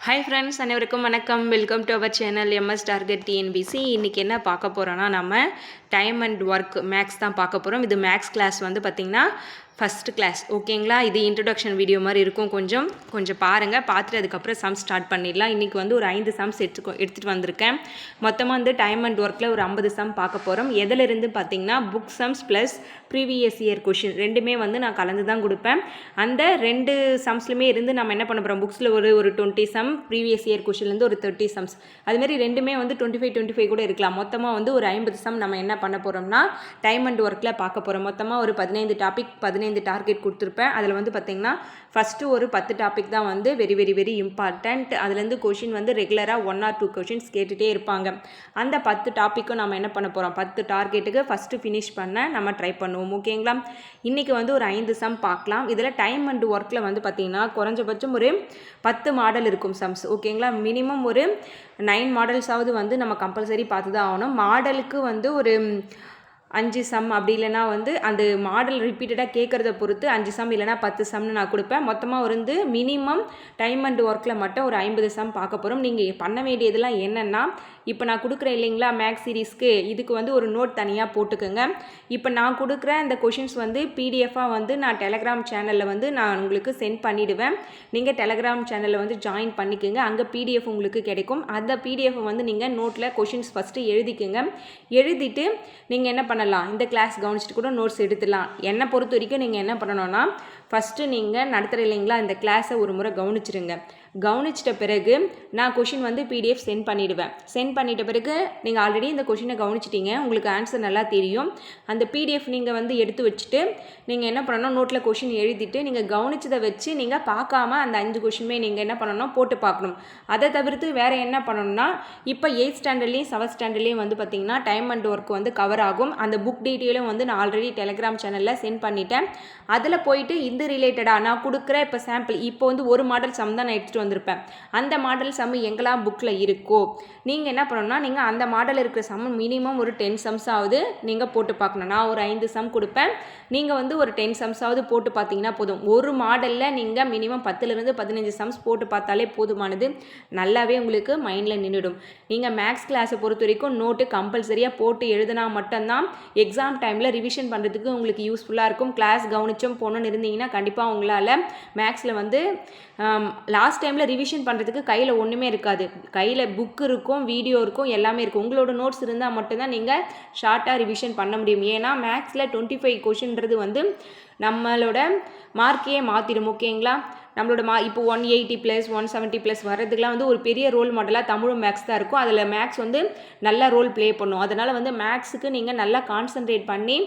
Hi friends அனைவருக்கும் வணக்கம். Welcome to our channel MS target TNPSC இன்றைக்கி என்ன பார்க்க போகிறோன்னா நம்ம டைம் அண்ட் ஒர்க் மேக்ஸ் தான் பார்க்க போகிறோம் இது மேக்ஸ் கிளாஸ் வந்து பார்த்திங்கன்னா ஃபஸ்ட்டு கிளாஸ் ஓகேங்களா இது இன்ட்ரடக்ஷன் வீடியோ மாதிரி இருக்கும். கொஞ்சம் கொஞ்சம் பாருங்கள் பார்த்துட்டு அதுக்கப்புறம் சம் ஸ்டார்ட் பண்ணிடலாம். இன்றைக்கி வந்து ஒரு ஐந்து சம்ஸ் எடுத்துக்கோ எடுத்துகிட்டு வந்திருக்கேன். மொத்தமாக வந்து டைம் அண்ட் ஒர்க்கில் ஒரு ஐம்பது சம் பார்க்க போகிறோம் எதிலிருந்து பார்த்தீங்கன்னா book sums plus previous year question ரெண்டுமே வந்து நான் கலந்து தான் கொடுப்பேன். அந்த ரெண்டு சம்ஸ்லையுமே இருந்து நம்ம என்ன பண்ண போகிறோம் புக்ஸில் ஒரு ஒரு டுவெண்ட்டி சம் ப்ரீவியஸ் இயர் கொஷின்லேருந்து ஒரு தேர்ட்டி சம்ஸ் அதுமாரி ரெண்டுமே வந்து டுவெண்ட்டி ஃபைவ் டுவெண்ட்டி ஃபைவ் கூட இருக்கலாம். மொத்தமாக வந்து ஒரு ஐம்பது சம் நம்ம என்ன பண்ண போகிறோம்னா டைம் அண்ட் ஒர்க்கில் பார்க்க போகிறோம் மொத்தமாக ஒரு பதினைந்து டாபிக் பதினைந்து டார்கெட் கொடுத்துருப்பேன். அதில் வந்து பார்த்திங்கன்னா ஃபஸ்ட்டு ஒரு பத்து டாபிக் தான் வந்து வெரி வெரி வெரி இம்பார்ட்டண்ட் அதுலேருந்து கொஷின் வந்து ரெகுலராக ஒன் ஆர் டூ கொஷின்ஸ் கேட்டுகிட்டே இருப்பாங்க. அந்த பத்து டாப்பிக்கும் நம்ம என்ன பண்ண போகிறோம் பத்து டார்கெட்டுக்கு ஃபஸ்ட்டு ஃபினிஷ் பண்ண நம்ம ட்ரை பண்ணுவோம். ஓகேங்களா இன்றைக்கி வந்து ஒரு ஐந்து சம் பார்க்கலாம். இதில் டைம் அண்ட் ஒர்க்கில் வந்து பார்த்திங்கன்னா குறைஞ்சபட்சம் ஒரு பத்து மாடல் இருக்கும் சம்ஸ் ஓகேங்களா மினிமம் ஒரு நைன் மாடல்ஸாவது வந்து நம்ம கம்பல்சரி பார்த்து தான் ஆகணும் மாடலுக்கு வந்து ஒரு அஞ்சு சம் அப்படி இல்லைனா வந்து அந்த மாடல் ரிப்பீட்டடாக கேட்குறத பொறுத்து அஞ்சு சம் இல்லைனா பத்து சம்னு நான் கொடுப்பேன். மொத்தமாக வந்து மினிமம் டைம் அண்ட் ஒர்க்கில் மட்டும் ஒரு ஐம்பது சம் பார்க்க போகிறோம் நீங்கள் பண்ண வேண்டியதெல்லாம் என்னென்னா இப்போ நான் கொடுக்குறேன் இல்லைங்களா மேக்ஸ் சீரீஸ்க்கு இதுக்கு வந்து ஒரு நோட் தனியாக போட்டுக்கோங்க. இப்போ நான் கொடுக்குற அந்த கொஷின்ஸ் வந்து பிடிஎஃபாக வந்து நான் டெலகிராம் சேனலில் வந்து நான் உங்களுக்கு சென்ட் பண்ணிவிடுவேன் நீங்கள் டெலகிராம் சேனலில் வந்து ஜாயின் பண்ணிக்கோங்க. அங்கே பிடிஎஃப் உங்களுக்கு கிடைக்கும். அந்த பிடிஎஃப் வந்து நீங்கள் நோட்டில் கொஷின்ஸ் ஃபஸ்ட்டு எழுதிக்கோங்க. எழுதிட்டு நீங்கள் என்ன பண்ணலாம்? இந்த கிளாஸ் கவனிச்சிட்டு கூட நோட்ஸ் எடுத்துடலாம். என்னை பொறுத்த வரைக்கும் நீங்கள் என்ன பண்ணணும்னா ஃபஸ்ட்டு நீங்கள் நடத்துகிற இல்லைங்களா இந்த கிளாஸை ஒரு முறை கவனிச்சிருங்க. கவனிச்சிட்ட பிறகு நான் கொஷின் வந்து பிடிஎஃப் சென்ட் பண்ணிவிடுவேன் சென்ட் பண்ணிட்ட பிறகு நீங்கள் ஆல்ரெடி இந்த கொஷினை கவனிச்சிட்டீங்க. உங்களுக்கு ஆன்சர் நல்லா தெரியும். அந்த பிடிஎஃப் நீங்கள் வந்து எடுத்து வச்சுட்டு நீங்கள் என்ன பண்ணணும்? நோட்டில் கொஷின் எழுதிட்டு நீங்கள் கவனிச்சதை வச்சு நீங்கள் பார்க்காம அந்த அஞ்சு கொஷினுமே நீங்கள் என்ன பண்ணணும்? போட்டு பார்க்கணும். அதை தவிர்த்து வேறு என்ன பண்ணணும்னா இப்போ எயிட் ஸ்டாண்டர்ட்லேயும் செவன்த் ஸ்டாண்டர்ட்லேயும் வந்து பார்த்திங்கன்னா டைம் அண்ட் ஒர்க் வந்து கவர் ஆகும். அந்த புக் டீட்டெயிலும் வந்து நான் ஆல்ரெடி டெலிகிராம் சேனலில் சென்ட் பண்ணிட்டேன். அதில் போயிட்டு இந்த ரிலேட்டடாக நான் கொடுக்குற இப்போ சாம்பிள் இப்போ வந்து ஒரு மாடல் சம் தான் நான் எடுத்துகிட்டு வந்திருப்பேன். அந்த மாடல் சம் எங்கெல்லாம் புக்கில் இருக்கோ நீங்கள் என்ன பண்ணணும்னா நீங்கள் அந்த மாடல் இருக்கிற சம் மினிமம் ஒரு டென் சம்ஸாவது நீங்கள் போட்டு பார்க்கணும். நான் ஒரு ஐந்து சம் கொடுப்பேன். நீங்கள் வந்து ஒரு டென் சம்ஸாவது போட்டு பார்த்தீங்கன்னா போதும். ஒரு மாடலில் நீங்கள் மினிமம் பத்துலேருந்து பதினஞ்சு சம்ஸ் போட்டு பார்த்தாலே போதுமானது. நல்லாவே உங்களுக்கு மைண்டில் நின்றுடும் நீங்கள் மேக்ஸ் கிளாஸை பொறுத்த வரைக்கும் நோட்டு கம்பல்சரியாக போட்டு எழுதினா மட்டும்தான் எக்ஸாம் டைமில் ரிவிஷன் பண்ணுறதுக்கு உங்களுக்கு யூஸ்ஃபுல்லாக இருக்கும். கிளாஸ் கவனிச்சும் போகணுன்னு இருந்தீங்கன்னா கண்டிப்பாக உங்களால் மேக்ஸில் வந்து லாஸ்ட் டைமில் ரிவிஷன் பண்ணுறதுக்கு கையில் ஒன்றுமே இருக்காது. கையில் புக் இருக்கும் வீடியோ இருக்கும் எல்லாமே இருக்கும். உங்களோட நோட்ஸ் இருந்தால் மட்டும்தான் நீங்கள் ஷார்ட்டாக ரிவிஷன் பண்ண முடியும். ஏன்னா மேக்ஸில் டுவெண்ட்டி ஃபைவ் கொஷின்றது வந்து நம்மளோட மார்க்கையே மாற்றிடும் ஓகேங்களா நம்மளோட மா இப்போ one eighty plus one seventy plus வர்றதுக்குலாம் வந்து ஒரு பெரிய ரோல் மாடலாக தமிழும் மேக்ஸ் தான் இருக்கும். அதில் மேக்ஸ் வந்து நல்ல ரோல் ப்ளே பண்ணும். அதனால் வந்து மேக்ஸுக்கு நீங்கள் நல்லா கான்சென்ட்ரேட் பண்ணி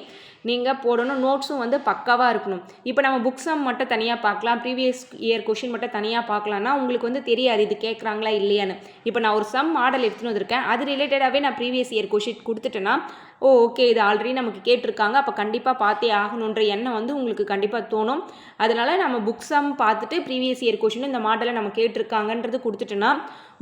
நீங்கள் போடணும். நோட்ஸும் வந்து பக்காவாக இருக்கணும். இப்போ நம்ம புக்ஸம் மட்டும் தனியாக பார்க்கலாம். ப்ரீவியஸ் இயர் கொஷின் மட்டும் தனியாக பார்க்கலான்னா உங்களுக்கு வந்து தெரியாது. இது கேட்குறாங்களா இல்லையான்னு. இப்போ நான் ஒரு சம் மாடல் எடுத்துன்னு வந்திருக்கேன். அது ரிலேட்டடாகவே நான் ப்ரீவியஸ் இயர் கொஷின் கொடுத்துட்டேன்னா ஓ ஓகே இது ஆல்ரெடி நமக்கு கேட்டிருக்காங்க. அப்போ கண்டிப்பாக பார்த்தே ஆகணுன்ற எண்ணம் வந்து உங்களுக்கு கண்டிப்பாக தோணும். அதனால் நம்ம புக்ஸாம் பார்த்துட்டு ப்ரீவியஸ் இயர் கொஷின் இந்த மாடலை நம்ம கேட்டிருக்காங்கன்றது கொடுத்துட்டோன்னா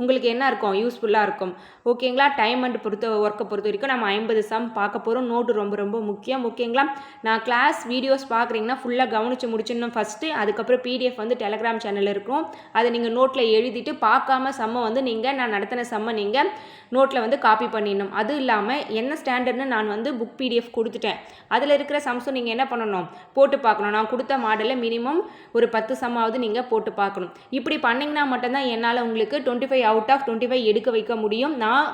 உங்களுக்கு என்ன இருக்கும்? யூஸ்ஃபுல்லாக இருக்கும். ஓகேங்களா டைம் அண்ட் பொறுத்த ஒர்க்கை பொறுத்த வரைக்கும் நம்ம ஐம்பது சம் பார்க்க போகிறோம் நோட்டு ரொம்ப ரொம்ப முக்கியம். ஓகேங்களா நான் கிளாஸ் வீடியோஸ் பார்க்குறீங்கன்னா ஃபுல்லாக கவனித்து முடிச்சிடணும் ஃபஸ்ட்டு அதுக்கப்புறம் பிடிஎஃப் வந்து டெலகிராம் சேனலில் இருக்கும். அதை நீங்கள் நோட்டில் எழுதிட்டு பார்க்காம சம்மை வந்து நீங்கள் நான் நடத்தின சம்மை நீங்கள் நோட்டில் வந்து காப்பி பண்ணிடணும். அது இல்லாமல் என்ன ஸ்டாண்டர்ட்னு நான் வந்து புக் பிடிஎஃப் கொடுத்துட்டேன். அதில் இருக்கிற சம்ஸும் நீங்கள் என்ன பண்ணணும்? போட்டு பார்க்கணும். நான் கொடுத்த மாடலில் மினிமம் ஒரு பத்து சம்மாவது நீங்கள் போட்டு பார்க்கணும். இப்படி பண்ணிங்கன்னா மட்டும்தான் என்னால் உங்களுக்கு twenty five out of twenty five எடுக்க வைக்க முடியும். நான்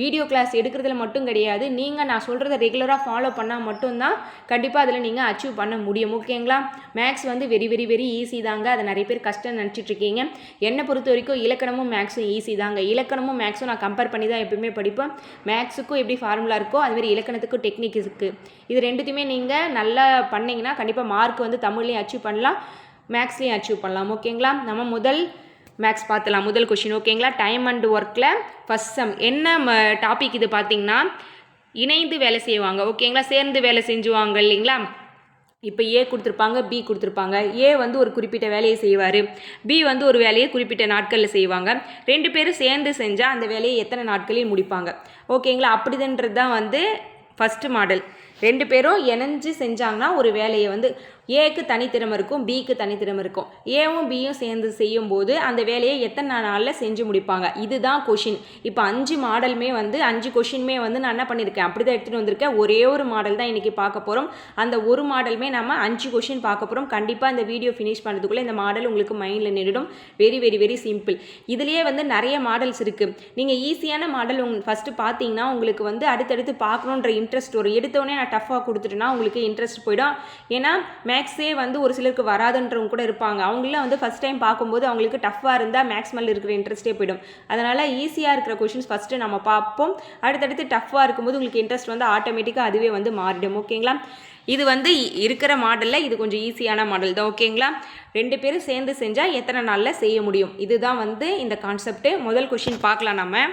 வீடியோ கிளாஸ் எடுக்கிறதுல மட்டும் கிடையாது. நீங்கள் நான் சொல்கிறத ரெகுலராக ஃபாலோ பண்ணால் மட்டும்தான் கண்டிப்பாக அதில் நீங்கள் அச்சீவ் பண்ண முடியும். ஓகேங்களா மேக்ஸ் வந்து வெரி வெரி வெரி ஈஸி தாங்க. அதை நிறைய பேர் கஷ்டம் நினச்சிட்ருக்கீங்க என்னை பொறுத்த வரைக்கும் இலக்கணமும் மேக்ஸும் ஈஸி தாங்க. இலக்கணமும் மேக்ஸும் நான் கம்பேர் பண்ணி தான் எப்பவுமே படிப்பேன். மேக்ஸுக்கும் எப்படி ஃபார்முலா இருக்கோ அதுமாரி இலக்கணத்துக்கும் டெக்னிக் இருக்குது இது ரெண்டுத்தையுமே நீங்கள் நல்லா பண்ணிங்கன்னா கண்டிப்பாக மார்க் வந்து தமிழ்லேயும் அச்சீவ் பண்ணலாம் மேக்ஸ்லேயும் அச்சீவ் பண்ணலாம். ஓகேங்களா நம்ம முதல் மேக்ஸ் பார்த்துலாம் முதல் கொஷின் ஓகேங்களா டைம் அண்ட் ஒர்க்கில் ஃபஸ்ட் சம் என்ன டாபிக் இது பார்த்தீங்கன்னா இணைந்து வேலை செய்வாங்க. ஓகேங்களா சேர்ந்து வேலை செஞ்சுவாங்க இல்லைங்களா? இப்போ ஏ கொடுத்துருப்பாங்க பி கொடுத்துருப்பாங்க. ஏ வந்து ஒரு குறிப்பிட்ட வேலையை செய்வார். பி வந்து ஒரு வேலையை குறிப்பிட்ட நாட்களில் செய்வாங்க. ரெண்டு பேரும் சேர்ந்து செஞ்சால் அந்த வேலையை எத்தனை நாட்களில் முடிப்பாங்க? ஓகேங்களா அப்படிதுன்றது தான் வந்து ஃபஸ்ட்டு மாடல் ரெண்டு பேரும் இணைஞ்சு செஞ்சாங்கன்னா ஒரு வேலையை வந்து ஏக்கு தனித்திறமை இருக்கும் பிக்கு தனித்திறமை இருக்கும். ஏவும் பியும் சேர்ந்து செய்யும்போது அந்த வேலையை எத்தனை நாளில் செஞ்சு முடிப்பாங்க? இதுதான் கொஷின் இப்போ அஞ்சு மாடலுமே வந்து அஞ்சு கொஷினுமே வந்து நான் என்ன பண்ணியிருக்கேன்? அப்படி தான் எடுத்துகிட்டு வந்திருக்கேன். ஒரே ஒரு மாடல் தான் இன்றைக்கி பார்க்க போகிறோம் அந்த ஒரு மாடலுமே நம்ம அஞ்சு கொஷின் பார்க்க போகிறோம் கண்டிப்பாக இந்த வீடியோ ஃபினிஷ் பண்ணுறதுக்குள்ளே இந்த மாடல் உங்களுக்கு மைண்டில் நின்றுடும். வெரி வெரி வெரி சிம்பிள் இதுலேயே வந்து நிறைய மாடல்ஸ் இருக்குது நீங்கள் ஈஸியான மாடல் உங் ஃபஸ்ட்டு பார்த்தீங்கன்னா உங்களுக்கு வந்து அடுத்தடுத்து பார்க்கணுன்ற இன்ட்ரெஸ்ட் வரும் எடுத்தோடனே நான் டஃப்பாக கொடுத்துட்டேன்னா உங்களுக்கு இன்ட்ரெஸ்ட் போயிடும். ஏன்னா மேக்ஸே வந்து ஒரு சிலருக்கு வராதுன்றவங்க கூட இருப்பாங்க. அவங்களாம் வந்து ஃபஸ்ட் டைம் பார்க்கும்போது அவங்களுக்கு டஃப்பாக இருந்தால் மேக்ஸ் மேலே இருக்கிற இன்ட்ரெஸ்ட்டே போயிடும். அதனால் ஈஸியாக இருக்கிற கொஷின்ஸ் ஃபஸ்ட்டு நம்ம பார்ப்போம். அடுத்தடுத்து டஃப்பாக இருக்கும்போது உங்களுக்கு இன்ட்ரெஸ்ட் வந்து ஆட்டோமேட்டிக்காக அதுவே வந்து மாறிடும். ஓகேங்களா? இது வந்து இ- இருக்கிற மாடலில் இது கொஞ்சம் ஈஸியான மாடல் தான். ஓகேங்களா? ரெண்டு பேரும் சேர்ந்து செஞ்சால் எத்தனை நாளில் செய்ய முடியும்? இதுதான் வந்து இந்த கான்செப்ட்டு முதல் கொஷின் பார்க்கலாம் நம்ம.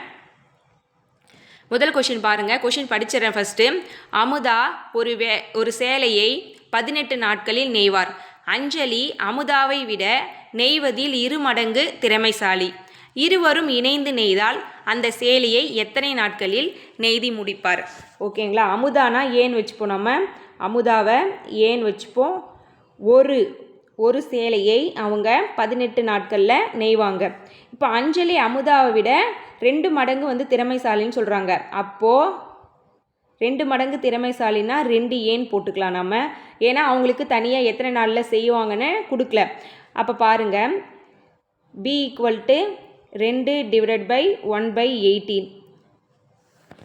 முதல் கொஷின் பாருங்கள் கொஷின் படிச்சிடறேன் ஃபஸ்ட்டு அமுதா ஒரு வே ஒரு சேலையை பதினெட்டு நாட்களில் நெய்வார். அஞ்சலி அமுதாவை விட நெய்வதில் இரு மடங்கு திறமைசாலி. இருவரும் இணைந்து நெய்தால் அந்த சேலையை எத்தனை நாட்களில் நெய்தி முடிப்பார்? ஓகேங்களா? அமுதானா ஏன் வச்சுப்போம் நம்ம? அமுதாவை ஏன் வச்சுப்போம்? ஒரு ஒரு சேலையை அவங்க பதினெட்டு நாட்களில் நெய்வாங்க. இப்போ அஞ்சலி அமுதாவை விட ரெண்டு மடங்கு வந்து திறமைசாலின்னு சொல்கிறாங்க அப்போது ரெண்டு மடங்கு திறமைசாலின்னா ரெண்டு ஏன் போட்டுக்கலாம் நம்ம ஏன்னா அவங்களுக்கு தனியாக எத்தனை நாளில் செய்வாங்கன்னு கொடுக்கல. அப்போ பாருங்கள் பி ஈக்குவல் டு ரெண்டு divided by one by eighteen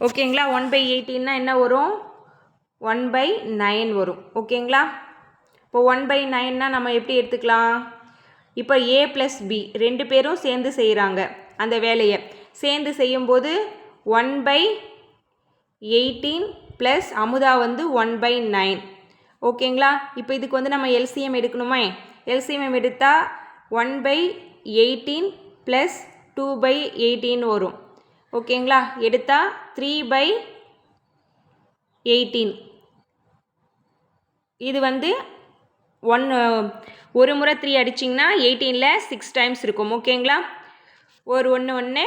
ஓகேங்களா? ஒன் பை எயிட்டீன்னா என்ன வரும்? ஒன் பை நைன் வரும். ஓகேங்களா? இப்போ ஒன் பை நைன்னா நம்ம எப்படி எடுத்துக்கலாம்? இப்போ ஏ ப்ளஸ் பி ரெண்டு பேரும் சேர்ந்து செய்கிறாங்க அந்த வேலையை. சேர்ந்து செய்யும்போது one by eighteen plus Amudha வந்து ஒன் பை நைன் ஓகேங்களா இப்போ இதுக்கு வந்து நம்ம எல்சிஎம் எடுக்கணுமே. எல்சிஎம் எடுத்தால் one by eighteen plus two by eighteen வரும். ஓகேங்களா எடுத்தால் த்ரீ பை எயிட்டீன் இது வந்து ஒன் ஒரு முறை த்ரீ அடிச்சிங்கன்னா எயிட்டீனில் சிக்ஸ் டைம்ஸ் இருக்கும். ஓகேங்களா ஒரு ஒன்று ஒன்று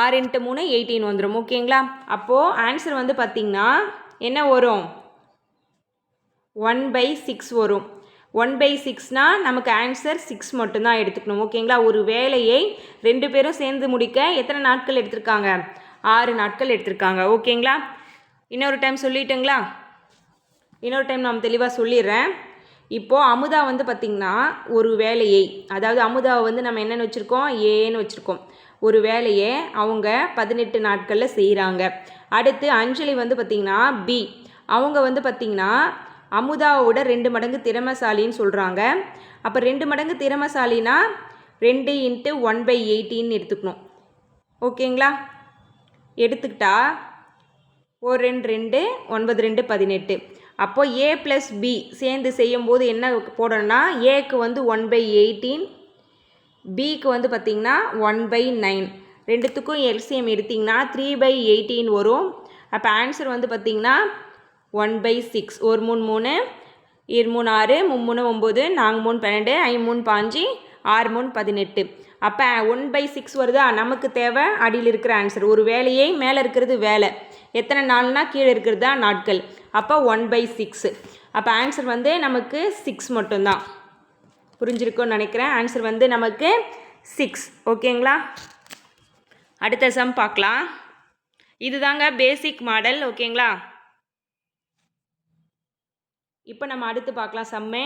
ஆறு இன்ட்டு மூணு எயிட்டீன் வந்துடும் ஓகேங்களா? அப்போது ஆன்சர் வந்து பார்த்திங்கன்னா என்ன வரும்? ஒன் பை சிக்ஸ் வரும். ஒன் பை சிக்ஸ்னால் நமக்கு ஆன்சர் சிக்ஸ் மட்டும்தான் எடுத்துக்கணும். ஓகேங்களா? ஒரு வேலையை ரெண்டு பேரும் சேர்ந்து முடிக்க எத்தனை நாட்கள் எடுத்திருக்காங்க? ஆறு நாட்கள் எடுத்திருக்காங்க. ஓகேங்களா? இன்னொரு டைம் சொல்லிட்டுங்களா? இன்னொரு டைம் நான் தெளிவாக சொல்லிடுறேன். இப்போது அமுதா வந்து பார்த்திங்கன்னா ஒரு வேலையை அதாவது அமுதாவை வந்து நம்ம என்னென்னு வச்சுருக்கோம்? ஏன்னு வச்சுருக்கோம். ஒரு வேலையை அவங்க பதினெட்டு நாட்களில் செய்கிறாங்க அடுத்து அஞ்சலி வந்து பார்த்திங்கன்னா பி அவங்க வந்து பார்த்திங்கன்னா அமுதாவோட ரெண்டு மடங்கு திறமைசாலின்னு சொல்கிறாங்க அப்போ ரெண்டு மடங்கு திறமசாலினா ரெண்டு இன்ட்டு ஒன் பை எயிட்டின்னு எடுத்துக்கணும். ஓகேங்களா? எடுத்துக்கிட்டா ஒரு ரெண்டு ரெண்டு ஒன்பது ரெண்டு பதினெட்டு. அப்போது ஏ ப்ளஸ் பி சேர்ந்து செய்யும்போது என்ன போடணும்னா ஏக்கு வந்து ஒன் பை எயிட்டீன் பிக்கு வந்து பார்த்திங்கன்னா ஒன் பை நைன் ரெண்டுத்துக்கும் எல்சிஎம் எடுத்திங்கன்னா த்ரீ பை எயிட்டீன் வரும். அப்போ ஆன்சர் வந்து பார்த்திங்கன்னா ஒன் பை சிக்ஸ் ஒரு மூணு மூணு இரு மூணு ஆறு மூணு ஒம்பது நாங்கள் மூணு பன்னெண்டு ஐ மூணு பாஞ்சு ஆறு மூணு பதினெட்டு. அப்போ ஒன் பை சிக்ஸ் வருதா? நமக்கு தேவை அடியில் இருக்கிற ஆன்சர் ஒரு வேலையை மேலே இருக்கிறது வேலை. எத்தனை நாள்னா கீழே இருக்கிறது தான் நாட்கள். அப்போ ஒன் பை சிக்ஸு அப்போ ஆன்சர் வந்து நமக்கு சிக்ஸ் மட்டும்தான். புரிஞ்சிருக்கும்னு நினைக்கிறேன். ஆன்சர் வந்து நமக்கு சிக்ஸ் ஓகேங்களா அடுத்த சம் பார்க்கலாம். இதுதாங்க பேசிக் மாடல் ஓகேங்களா இப்போ நம்ம அடுத்து பார்க்கலாம் சம்மே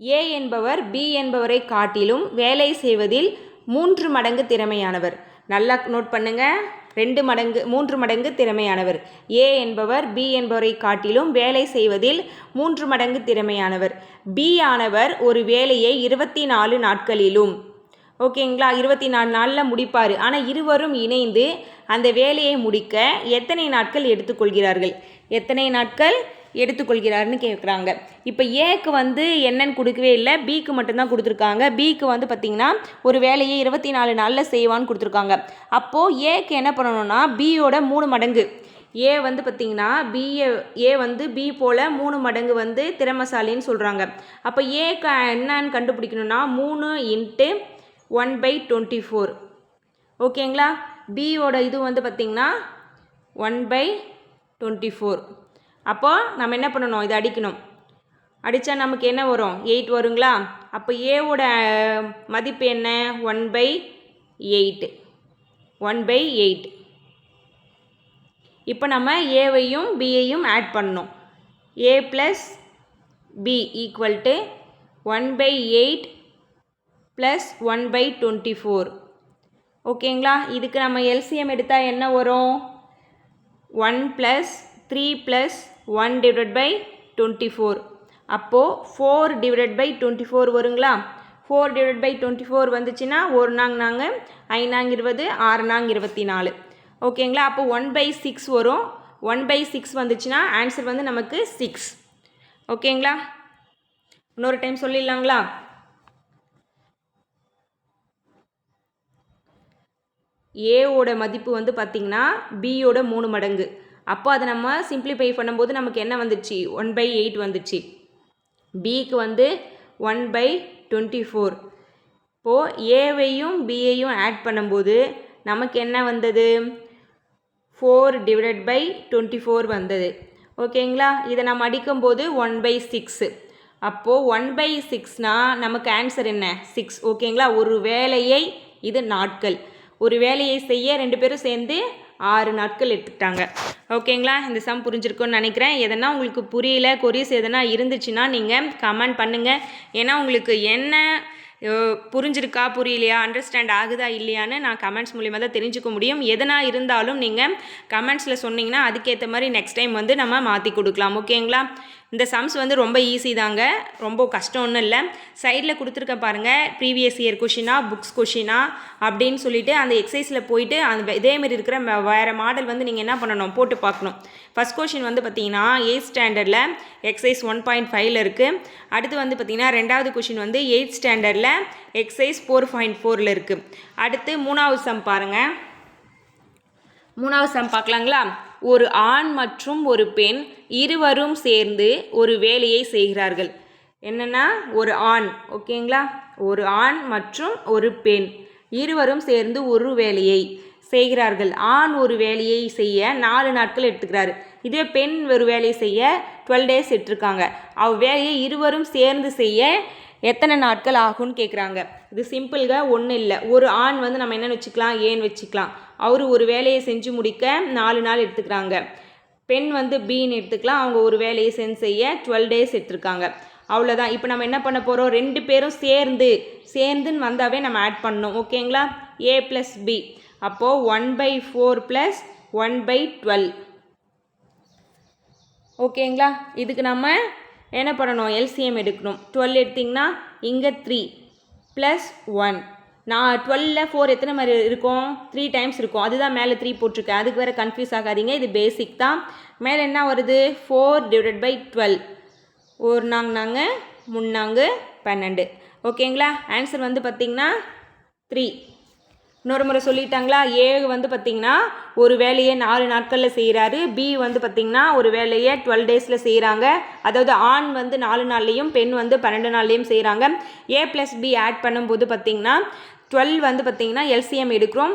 ஏ என்பவர் பி என்பவரை காட்டிலும் வேலை செய்வதில் மூன்று மடங்கு திறமையானவர். நல்லா நோட் பண்ணுங்கள் ரெண்டு மடங்கு மூன்று மடங்கு திறமையானவர். ஏ என்பவர் பி என்பவரை காட்டிலும் வேலை செய்வதில் மூன்று மடங்கு திறமையானவர். பி ஆனவர் ஒரு வேலையை இருபத்தி நாலு நாட்களிலும். ஓகேங்களா? இருபத்தி நாலு நாளில் முடிப்பார். ஆனால் இருவரும் இணைந்து அந்த வேலையை முடிக்க எத்தனை நாட்கள் எடுத்துக்கொள்கிறார்கள்? எத்தனை நாட்கள்? எடுத்துக்கொள்கிறார்னு கேட்குறாங்க இப்போ ஏக்கு வந்து என்னன்னு கொடுக்கவே இல்லை பிக்கு மட்டும்தான் கொடுத்துருக்காங்க. பிக்கு வந்து பார்த்திங்கன்னா ஒரு வேலையை இருபத்தி நாலு நாளில் செய்வான்னு கொடுத்துருக்காங்க. அப்போது ஏக்கு என்ன பண்ணணும்னா பியோட மூணு மடங்கு. ஏ வந்து பார்த்திங்கன்னா பிஏ ஏ வந்து பி போல் மூணு மடங்கு வந்து திறமசாலின்னு சொல்கிறாங்க அப்போ ஏ க என்னன்னு கண்டுபிடிக்கணும்னா மூணு into one by twenty four. ஓகேங்களா? பியோட இது வந்து பார்த்திங்கன்னா ஒன் பை டுவெண்ட்டி ஃபோர். அப்போது நம்ம என்ன பண்ணணும்? இதை அடிக்கணும். அடித்தா நமக்கு என்ன வரும்? எயிட் வருங்களா? அப்போ ஏவோட மதிப்பு என்ன? One by eight one by eight. இப்போ நம்ம ஏவையும் பியையும் ஆட் பண்ணோம் A plus B equal to one by eight plus one by twenty four ஓகேங்களா? இதுக்கு நம்ம எல்சிஎம் எடுத்தால் என்ன வரும்? One plus three plus one divide by twenty four. அப்போது four divide by twenty four வருங்களா? Four divide by twenty four வந்துச்சுன்னா ஒரு நாங்க நாங்கள் ஐநாங்க இருபது ஆறு நாங் இருபத்தி நாலு. ஓகேங்களா? அப்போ ஒன் பை சிக்ஸ் வரும். ஒன் பை சிக்ஸ் வந்துச்சுன்னா ஆன்சர் வந்து நமக்கு சிக்ஸ் ஓகேங்களா? இன்னொரு டைம் சொல்லிடலாங்களா? ஏவோட மதிப்பு வந்து பார்த்திங்கன்னா பியோட மூணு மடங்கு. அப்போ அதை நம்ம சிம்பிளிஃபை பண்ணும்போது நமக்கு என்ன வந்துச்சு? ஒன் பை எயிட் வந்துச்சு. பிக்கு வந்து ஒன் பை டுவெண்ட்டி ஃபோர் இப்போது ஏவையும் பியையும் ஆட் பண்ணும்போது நமக்கு என்ன வந்தது? Four divided by twenty four வந்தது ஓகேங்களா இதை நம்ம அடிக்கும்போது ஒன் பை சிக்ஸு அப்போது ஒன் பை சிக்ஸ்னால் நமக்கு ஆன்சர் என்ன? சிக்ஸ் ஓகேங்களா ஒரு வேலையை இது நாட்கள். ஒரு வேலையை செய்ய ரெண்டு பேரும் சேர்ந்து ஆறு நாட்கள் எடுத்துக்கிட்டாங்க. ஓகேங்களா? இந்த சம் புரிஞ்சிருக்கும்னு நினைக்கிறேன். எதனா உங்களுக்கு புரியல கொரிஸ் எதனா இருந்துச்சுன்னா நீங்கள் கமெண்ட் பண்ணுங்கள் ஏன்னா உங்களுக்கு என்ன புரிஞ்சிருக்கா புரியலையா அண்டர்ஸ்டாண்ட் ஆகுதா இல்லையான்னு நான் கமெண்ட்ஸ் மூலியமாக தான் தெரிஞ்சுக்க முடியும். எதனா இருந்தாலும் நீங்கள் கமெண்ட்ஸில் சொன்னீங்கன்னா அதுக்கேற்ற மாதிரி நெக்ஸ்ட் டைம் வந்து நம்ம மாற்றி கொடுக்கலாம். ஓகேங்களா? இந்த சம்ஸ் வந்து ரொம்ப ஈஸி தாங்க. ரொம்ப கஷ்டம் ஒன்றும் இல்லை. சைடில் கொடுத்துருக்க பாருங்கள் ப்ரீவியஸ் இயர் கொஷினா புக்ஸ் கொஷினா அப்படின்னு சொல்லிட்டு அந்த எக்ஸசைஸில் போயிட்டு அந்த இதேமாரி இருக்கிற ம- வேறு மாடல் வந்து நீங்கள் என்ன பண்ணணும்? போட்டு பார்க்கணும். ஃபஸ்ட் கொஷின் வந்து பார்த்தீங்கன்னா எயிட் ஸ்டாண்டர்டில் எக்ஸசைஸ் ஒன் பாயிண்ட் ஃபைவ்ல இருக்குது அடுத்து வந்து பார்த்தீங்கன்னா ரெண்டாவது கொஷின் வந்து எயிட் ஸ்டாண்டர்டில் எக்ஸசைஸ் ஃபோர் பாயிண்ட் ஃபோரில் இருக்குது அடுத்து மூணாவது சம் பாருங்கள் மூணாவது சம் பார்க்கலாங்களா? ஒரு ஆண் மற்றும் ஒரு பெண் இருவரும் சேர்ந்து ஒரு வேலையை செய்கிறார்கள். என்னென்னா ஒரு ஆண் ஓகேங்களா? ஒரு ஆண் மற்றும் ஒரு பெண் இருவரும் சேர்ந்து ஒரு வேலையை செய்கிறார்கள். ஆண் ஒரு வேலையை செய்ய நாலு நாட்கள் எடுத்துக்கிறாரு. இதே பெண் ஒரு வேலையை செய்ய டுவெல் டேஸ் எடுத்துருக்காங்க. அவ் வேலையை இருவரும் சேர்ந்து செய்ய எத்தனை நாட்கள் ஆகும்னு கேட்குறாங்க இது சிம்பிள்க ஒன்றும் இல்லை. ஒரு ஆண் வந்து நம்ம என்னென்னு வச்சுக்கலாம் ஏன்னு வச்சுக்கலாம். அவர் ஒரு வேலையை செஞ்சு முடிக்க நாலு நாள் எடுத்துக்கிறாங்க. பெண் வந்து பின்னு எடுத்துக்கலாம். அவங்க ஒரு வேலையை செஞ்சு செய்ய டுவெல் டேஸ் எடுத்துருக்காங்க. அவ்வளோதான் இப்போ நம்ம என்ன பண்ண போகிறோம் ரெண்டு பேரும் சேர்ந்து சேர்ந்துன்னு வந்தாவே நம்ம ஆட் பண்ணணும். ஓகேங்களா ஏ ப்ளஸ் பி அப்போது one by four plus one by twelve ஓகேங்களா இதுக்கு நம்ம என்ன பண்ணணும்? எல்சிஎம் எடுக்கணும். டுவெல் எடுத்திங்கன்னா இங்கே த்ரீ ப்ளஸ் ஒன் நான் டுவெல்ல ஃபோர் எத்தனை மாதிரி இருக்கும்? த்ரீ டைம்ஸ் இருக்கும். அதுதான் மேலே த்ரீ போட்டிருக்கேன். அதுக்கு வேறு கன்ஃபியூஸ் ஆகாதீங்க. இது பேசிக் தான். மேலே என்ன வருது? ஃபோர் டிவைடட் பை டுவெல் ஒரு நாங்க நாங்கள் முன்னாங்கு பன்னெண்டு ஓகேங்களா ஆன்சர் வந்து பார்த்திங்கன்னா த்ரீ இன்னொரு முறை சொல்லிட்டாங்களா? ஏ வந்து பார்த்திங்கன்னா ஒரு வேலையை நாலு நாட்களில் செய்கிறாரு பி வந்து பார்த்திங்கன்னா ஒரு வேலையை டுவெல் டேஸில் செய்கிறாங்க அதாவது ஆண் வந்து நாலு நாள்லேயும் பெண் வந்து பன்னெண்டு நாள்லேயும் செய்கிறாங்க ஏ ப்ளஸ் பி ஆட் பண்ணும்போது பார்த்திங்கன்னா டுவெல் வந்து பார்த்திங்கன்னா எல்சிஎம் எடுக்கிறோம்.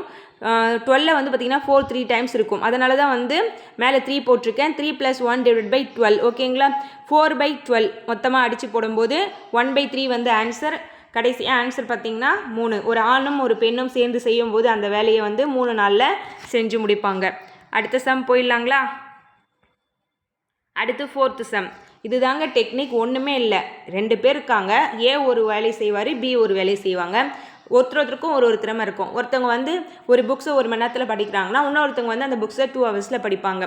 டுவெல்ல வந்து பார்த்திங்கன்னா ஃபோர் த்ரீ டைம்ஸ் இருக்கும். அதனால தான் வந்து மேலே த்ரீ போட்டிருக்கேன். Three plus one divide by twelve ஓகேங்களா ஃபோர் பை டுவெல் மொத்தமாக அடித்து போடும்போது ஒன் பை த்ரீ வந்து ஆன்சர் கடைசியாக ஆன்சர் பார்த்திங்கன்னா மூணு. ஒரு ஆணும் ஒரு பெண்ணும் சேர்ந்து செய்யும்போது அந்த வேலையை வந்து மூணு நாளில் செஞ்சு முடிப்பாங்க. அடுத்த சம் போயிடலாங்களா? அடுத்து ஃபோர்த்து சம் இதுதாங்க டெக்னிக் ஒன்றுமே இல்லை. ரெண்டு பேர் இருக்காங்க. ஏ ஒரு வேலை செய்வார் பி ஒரு வேலை செய்வாங்க. ஒருத்தருக்கும் ஒரு ஒரு திறமை இருக்கும். ஒருத்தவங்க வந்து ஒரு புக்ஸை ஒரு மணி நேரத்தில் படிக்கிறாங்கன்னா இன்னொருத்தவங்க வந்து அந்த புக்ஸை டூ ஹவர்ஸில் படிப்பாங்க.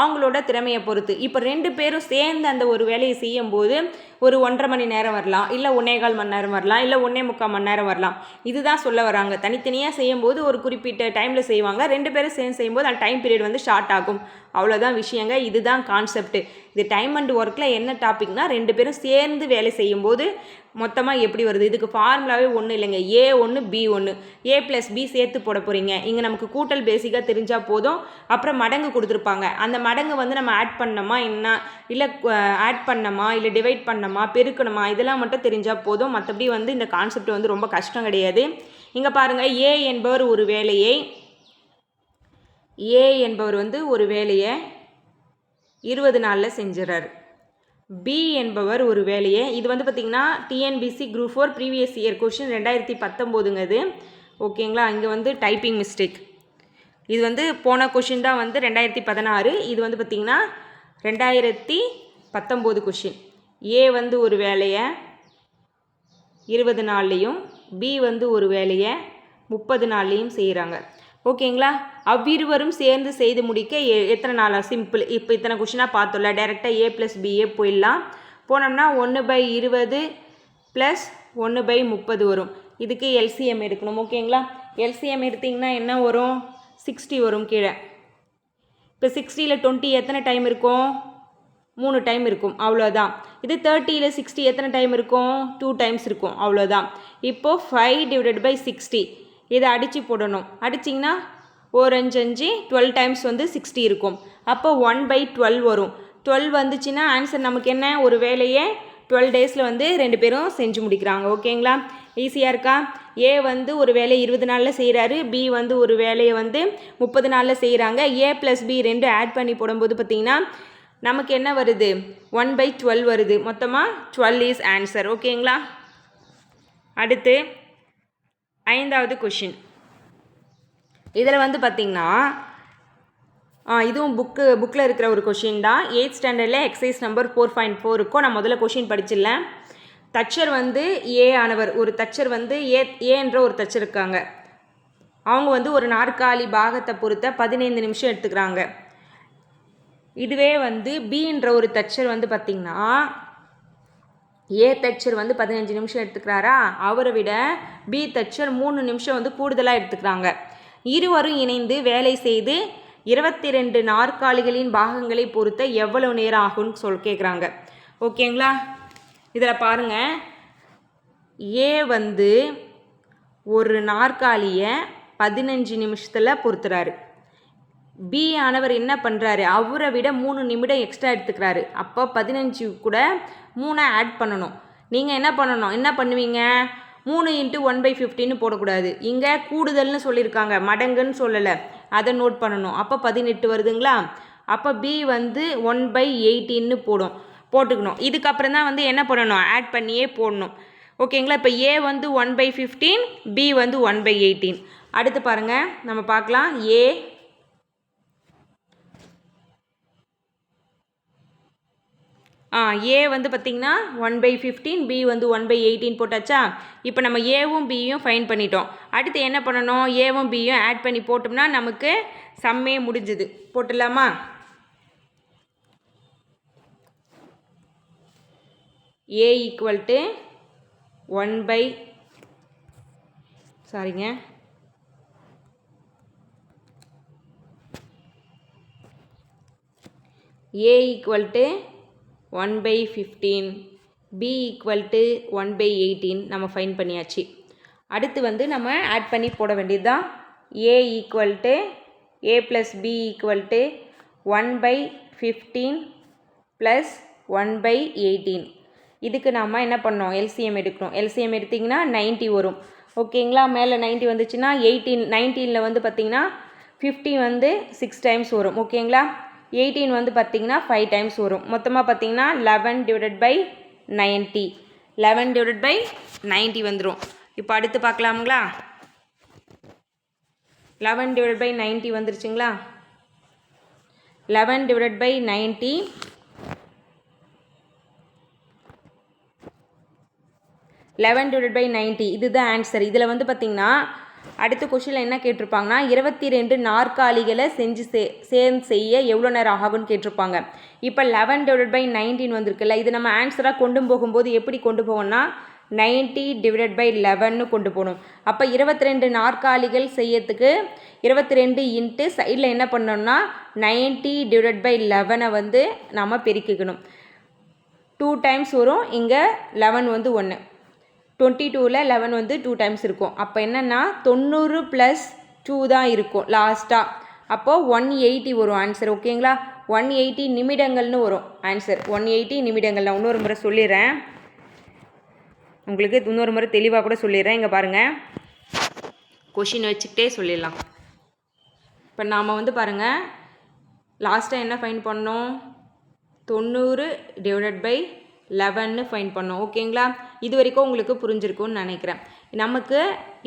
அவங்களோட திறமையை பொறுத்து. இப்போ ரெண்டு பேரும் சேர்ந்து அந்த ஒரு வேலையை செய்யும்போது ஒரு ஒன்றரை மணி நேரம் வரலாம். இல்லை ஒன்றே கால் மணி நேரம் வரலாம். இல்லை ஒன்றே முக்கால் மணி நேரம் வரலாம். இதுதான் சொல்ல வராங்க. தனித்தனியாக செய்யும்போது ஒரு குறிப்பிட்ட டைமில் செய்வாங்க. ரெண்டு பேரும் சேர்ந்து செய்யும்போது அந்த டைம் பீரியட் வந்து ஷார்ட் ஆகும். அவ்வளோதான் விஷயங்க. இதுதான் கான்செப்ட் இது டைம் அண்ட் ஒர்க்கில் என்ன டாபிக்னா ரெண்டு பேரும் சேர்ந்து வேலை செய்யும்போது மொத்தமாக எப்படி வருது? இதுக்கு ஃபார்முலாவே ஒன்றும் இல்லைங்க. ஏ ஒன்று பி ஒன்று ஏ ப்ளஸ் பி சேர்த்து போட போகிறீங்க இங்கே நமக்கு கூட்டல் பேசிக்காக தெரிஞ்சால் போதும். அப்புறம் மடங்கு கொடுத்துருப்பாங்க. அந்த மடங்கு வந்து நம்ம ஆட் பண்ணோமா என்ன? இல்லை ஆட் பண்ணோமா இல்லை டிவைட் பண்ணோமா பெருக்கணுமா? இதெல்லாம் மட்டும் தெரிஞ்சால் போதும். மற்றபடி வந்து இந்த கான்செப்ட் வந்து ரொம்ப கஷ்டம் கிடையாது. இங்கே பாருங்கள் ஏ என்பவர் ஒரு வேலையை ஏ என்பவர் வந்து ஒரு வேலையை இருபது நாளில் செஞ்சிடறார். பி என்பவர் ஒரு வேலையை. இது வந்து பார்த்திங்கன்னா TNPSC group four previous year question ரெண்டாயிரத்தி பத்தொம்போதுங்க இது ஓகேங்களா? இங்கே வந்து டைப்பிங் மிஸ்டேக் இது வந்து போன கொஷின் தான் வந்து ரெண்டாயிரத்தி பதினாறு. இது வந்து பார்த்திங்கன்னா ரெண்டாயிரத்தி பத்தொம்போது கொஷின் ஏ வந்து ஒரு வேலையை இருபது நாள்லேயும். பி வந்து ஒரு வேலையை முப்பது நாள்லேயும் செய்கிறாங்க ஓகேங்களா? அவ்விருவரும் சேர்ந்து செய்து முடிக்க எ- எத்தனை நாளா? சிம்பிள் இப்போ இத்தனை கொஷினாக பார்த்தோம்ல. டேரெக்டாக ஏ ப்ளஸ் பிஏ போயிடலாம். போனோம்னா ஒன்று பை இருபது ப்ளஸ் ஒன்று பை முப்பது வரும். இதுக்கு எல்சிஎம் எடுக்கணும். ஓகேங்களா? எல்சிஎம் எடுத்திங்கன்னா என்ன வரும்? சிக்ஸ்டி வரும் கீழே. இப்போ சிக்ஸ்டியில் டுவெண்ட்டி எத்தனை டைம் இருக்கும்? மூணு டைம் இருக்கும். அவ்வளோதான் இது தேர்ட்டியில் சிக்ஸ்டி எத்தனை டைம் இருக்கும்? டூ டைம்ஸ் இருக்கும். அவ்வளோதான் இப்போது ஃபைவ் டிவைடட் பை சிக்ஸ்டி இதை அடித்து போடணும். அடிச்சிங்கன்னா ஒரு அஞ்சு அஞ்சு டுவெல் டைம்ஸ் வந்து சிக்ஸ்டி இருக்கும். அப்போ ஒன் பை டுவெல் வரும். டுவெல் வந்துச்சுன்னா ஆன்சர் நமக்கு என்ன? ஒரு வேலையை டுவெல் டேஸில் வந்து ரெண்டு பேரும் செஞ்சு முடிக்கிறாங்க. ஓகேங்களா ஈஸியாக இருக்கா? ஏ வந்து ஒரு வேலையை இருபது நாளில் செய்கிறாரு பி வந்து ஒரு வேலையை வந்து முப்பது நாளில் செய்கிறாங்க ஏ ப்ளஸ் பி ரெண்டு ஆட் பண்ணி போடும்போது பார்த்திங்கன்னா நமக்கு என்ன வருது? ஒன் பை டுவெல் வருது. மொத்தமாக டுவெல் இஸ் ஆன்சர் ஓகேங்களா அடுத்து ஐந்தாவது கொஷின் இதில் வந்து பார்த்திங்கன்னா இதுவும் புக்கு புக்கில் இருக்கிற ஒரு கொஷின் தான். எயிட் ஸ்டாண்டர்டில் exercise number four point four இருக்கும். நான் முதல்ல கொஷின் படிச்சிடலேன் தச்சர் வந்து ஏ ஆனவர். ஒரு தச்சர் வந்து ஏ ஏன்ற ஒரு தச்சர் இருக்காங்க. அவங்க வந்து ஒரு நாற்காலி பாகத்தை பொறுத்த பதினைந்து நிமிஷம் எடுத்துக்கிறாங்க. இதுவே வந்து பீன்ற ஒரு தச்சர் வந்து பார்த்திங்கன்னா ஏ தச்சர் வந்து பதினஞ்சு நிமிஷம் எடுத்துக்கிறாரா? அவரை விட பி தச்சர் மூணு நிமிஷம் வந்து கூடுதலாக எடுத்துக்கிறாங்க. இருவரும் இணைந்து வேலை செய்து இருபத்தி ரெண்டு நாற்காலிகளின் பாகங்களை பொறுத்த எவ்வளவு நேரம் ஆகும்னு சொல் கேட்குறாங்க ஓகேங்களா? இதில் பாருங்கள் ஏ வந்து ஒரு நாற்காலியை பதினஞ்சு நிமிஷத்தில் பொறுத்துறாரு. பி ஆனவர் என்ன பண்ணுறாரு அவரை விட மூணு நிமிடம் எக்ஸ்ட்ரா எடுத்துக்கிறாரு. அப்போ பதினஞ்சு கூட மூணை ஆட் பண்ணணும். நீங்கள் என்ன பண்ணணும்? என்ன பண்ணுவீங்க? மூணு இன்ட்டு ஒன் பை ஃபிஃப்டின்னு போடக்கூடாது. இங்கே கூடுதல்னு சொல்லியிருக்காங்க. மடங்குன்னு சொல்லலை. அதை நோட் பண்ணணும். அப்போ பதினெட்டு வருதுங்களா? அப்போ பி வந்து ஒன் பை எயிட்டின்னு போடும். போட்டுக்கணும். இதுக்கப்புறம் தான் வந்து என்ன பண்ணணும்? ஆட் பண்ணியே போடணும். ஓகேங்களா? இப்போ ஏ வந்து ஒன் பை ஃபிஃப்டீன் பி வந்து ஒன் பை எயிட்டீன் அடுத்து பாருங்கள் நம்ம பார்க்கலாம். ஏ ஏ வந்து பார்த்திங்கன்னா ஒன் பை ஃபிஃப்டீன் பி வந்து ஒன் பை எயிட்டீன் போட்டாச்சா? இப்போ நம்ம ஏவும் பியும் ஃபைன் பண்ணிட்டோம். அடுத்து என்ன பண்ணணும்? ஏவும் பியும் ஆட் பண்ணி போட்டோம்னா நமக்கு சம்மே முடிஞ்சுது. போட்டுடலாமா? A equal to one by சாரிங்க A equal to one by fifteen B equal to one by eighteen நம்ம ஃபைன் பண்ணியாச்சு. அடுத்து வந்து நம்ம ஆட் பண்ணி போட வேண்டியது தான் A equal to A plus B equal to one by fifteen plus one by eighteen இதுக்கு நாம் என்ன பண்ணோம்? எல்சிஎம் எடுக்கணும். எல்சிஎம் எடுத்திங்கன்னா 90 வரும். ஓகேங்களா மேலே 90 வந்துச்சுன்னா எயிட்டீன் நைன்டீனில் வந்து பார்த்திங்கன்னா ஃபிஃப்டி வந்து சிக்ஸ் டைம்ஸ் வரும். ஓகேங்களா எயிட்டீன் வந்து பார்த்திங்கன்னா ஃபைவ் டைம்ஸ் வரும். மொத்தமாக பார்த்திங்கன்னா eleven divided by ninety eleven divided by ninety வந்துடும் இப்போ அடுத்து பார்க்கலாமுங்களா? Eleven divided by ninety வந்துருச்சுங்களா? Eleven divided by ninety eleven divide by ninety இதுதான் ஆன்சர் இதில் வந்து பார்த்திங்கன்னா அடுத்த கொஷினில் என்ன கேட்டிருப்பாங்கன்னா இருபத்தி ரெண்டு நாற்காலிகளை செஞ்சு சே சேர்ந்து செய்ய எவ்வளோ நேரம் ஆகும்னு கேட்டிருப்பாங்க. இப்போ லெவன் டிவைட் பை நைன்டீன் வந்திருக்குல்ல இது நம்ம ஆன்சராக கொண்டு போகும்போது எப்படி கொண்டு போவோம்னா நைன்ட்டி டிவைடட் பை லெவன்னு கொண்டு போகணும். அப்போ இருபத்தி ரெண்டு நாற்காலிகள் செய்யறதுக்கு இருபத்தி ரெண்டு இன்ட்டு சைடில் என்ன பண்ணோம்னா நைன்ட்டி டிவைடட் பை லெவனை வந்து நம்ம பெருக்கிக்கணும். டூ டைம்ஸ் வரும் இங்கே லெவன் வந்து ஒன்று டுவெண்ட்டி டூவில் லெவன் வந்து டூ டைம்ஸ் இருக்கும். அப்போ என்னென்னா தொண்ணூறு ப்ளஸ் டூ தான் இருக்கும் லாஸ்ட்டாக அப்போது ஒன் எயிட்டி வரும் ஆன்சர் ஓகேங்களா ஒன் எயிட்டி நிமிடங்கள்னு வரும் ஆன்சர் ஒன் எயிட்டி நிமிடங்கள். நான் இன்னொரு முறை சொல்லிடுறேன். உங்களுக்கு இன்னொரு முறை தெளிவாக கூட சொல்லிடுறேன். இங்கே பாருங்கள் கொஷின் வச்சுக்கிட்டே சொல்லிடலாம். இப்போ நாம் வந்து பாருங்கள் லாஸ்ட்டாக என்ன ஃபைன் பண்ணோம்? தொண்ணூறு டிவைடட் பை லெவன்னு ஃபைன் பண்ணோம். ஓகேங்களா இது வரைக்கும் உங்களுக்கு புரிஞ்சிருக்கும்னு நினைக்கிறேன். நமக்கு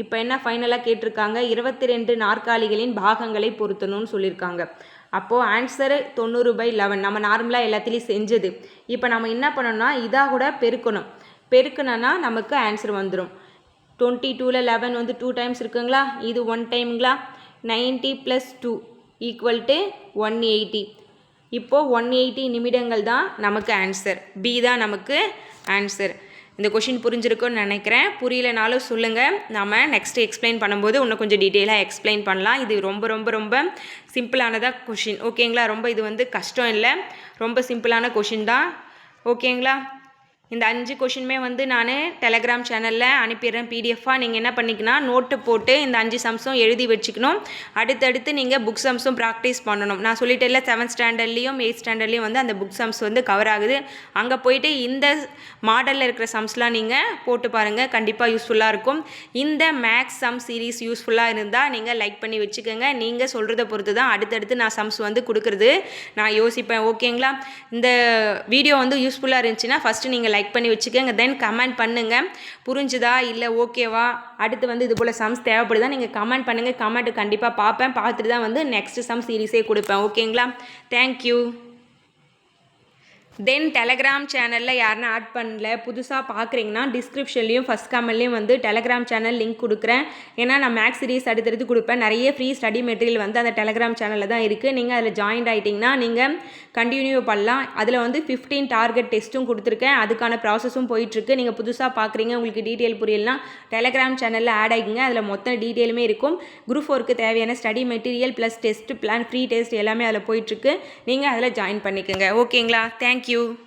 இப்போ என்ன ஃபைனலாக கேட்டிருக்காங்க? இருபத்தி ரெண்டு நாற்காலிகளின் பாகங்களை பொருத்தணும்னு சொல்லியிருக்காங்க. அப்போது ஆன்சரு தொண்ணூறு பை லெவன் நம்ம நார்மலாக எல்லாத்துலேயும் செஞ்சது. இப்போ நம்ம என்ன பண்ணோம்னா இதாக கூட பெருக்கணும். பெருக்கணும்னா நமக்கு ஆன்சர் வந்துடும் டுவெண்ட்டி டூவில் லெவன் வந்து டூ டைம்ஸ் இருக்குங்களா? இது one டைம்ங்களா ninety plus two equal to one eighty இப்போது ஒன் எயிட்டி நிமிடங்கள் தான் நமக்கு ஆன்சர் பி தான் நமக்கு ஆன்சர் இந்த கொஷின் புரிஞ்சிருக்கும்னு நினைக்கிறேன். புரியலனாலும் சொல்லுங்கள் நாம் நெக்ஸ்ட் எக்ஸ்பிளைன் பண்ணும்போது இன்னும் கொஞ்சம் டீட்டெயிலாக எக்ஸ்பிளைன் பண்ணலாம். இது ரொம்ப ரொம்ப ரொம்ப சிம்பிளானதாக கொஷின் ஓகேங்களா ரொம்ப இது வந்து கஷ்டம் இல்லை. ரொம்ப சிம்பிளான கொஷின் தான். ஓகேங்களா இந்த அஞ்சு கொஷினுமே வந்து நான் டெலகிராம் சேனலில் அனுப்பிடுறேன் பிடிஎஃபாக நீங்கள் என்ன பண்ணிக்கணும் நோட்டு போட்டு இந்த அஞ்சு சம்ஸும் எழுதி வச்சுக்கணும். அடுத்தடுத்து நீங்கள் புக் சம்ஸும் ப்ராக்டிஸ் பண்ணணும். நான் சொல்லிட்டேன்ல செவன்த் ஸ்டாண்டர்ட்லேயும் எயிட் ஸ்டாண்டர்ட்லேயும் வந்து அந்த புக் சம்ஸ் வந்து கவர் ஆகுது. அங்கே போயிட்டு இந்த மாடலில் இருக்கிற சம்ஸ்லாம் நீங்கள் போட்டு பாருங்கள் கண்டிப்பாக யூஸ்ஃபுல்லாக இருக்கும். இந்த மேக்ஸ் சம் சீரீஸ் யூஸ்ஃபுல்லாக இருந்தால் நீங்கள் லைக் பண்ணி வச்சுக்கோங்க. நீங்கள் சொல்கிறத பொறுத்து தான் அடுத்தடுத்து நான் சம்ஸ் வந்து கொடுக்குறது. நான் யோசிப்பேன். ஓகேங்களா இந்த வீடியோ வந்து யூஸ்ஃபுல்லாக இருந்துச்சுன்னா ஃபஸ்ட்டு நீங்கள் லைக் பண்ணி வச்சுக்கோங்க. தென் கமெண்ட் பண்ணுங்கள் புரிஞ்சுதா? இல்லை ஓகேவா? அடுத்து வந்து இது போல் சம்ஸ் தேவைப்படுதா? நீங்கள் கமெண்ட் பண்ணுங்கள் கமெண்ட் கண்டிப்பாக பார்ப்பேன். பார்த்துட்டு தான் வந்து நெக்ஸ்ட் சம் சீரீஸே கொடுப்பேன். ஓகேங்களா தேங்க்யூ தென் டெலகிராம் சேனலில் யாருன்னா ஆட் பண்ணல புதுசாக பார்க்குறீங்கன்னா டிஸ்கிரிப்ஷன்லேயும் ஃபஸ்ட் கமெண்ட்லேயும் வந்து டெலகிராம் சேனல் லிங்க் கொடுக்குறேன். ஏன்னா நான் மேக்ஸ் சீரிஸ் அடுத்தடுத்து கொடுப்பேன். நிறைய ஃப்ரீ ஸ்டடி மெட்டீரியல் வந்து அந்த டெலகிராம் சேனலில் தான் இருக்குது நீங்கள் அதில் ஜாயின் ஆகிட்டிங்கன்னா நீங்கள் கண்டினியூ பண்ணலாம். அதில் வந்து ஃபிஃப்டீன் டார்கெட் டெஸ்ட்டும் கொடுத்துருக்கேன். அதுக்கான ப்ராசஸும் போயிட்டுருக்கு. நீங்கள் புதுசாக பார்க்குறீங்க உங்களுக்கு டீட்டெயில் புரியலனா டெலகிராம் சேனலில் ஆட் ஆகிங்க அதில் மொத்த டீட்டெயிலுமே இருக்கும். குரூப் ஃபோருக்கு தேவையான study material plus test plan free test எல்லாமே அதில் போயிட்டுருக்கு. நீங்கள் அதில் ஜாயின் பண்ணிக்கோங்க. ஓகேங்களா தேங்க்யூ Thank you.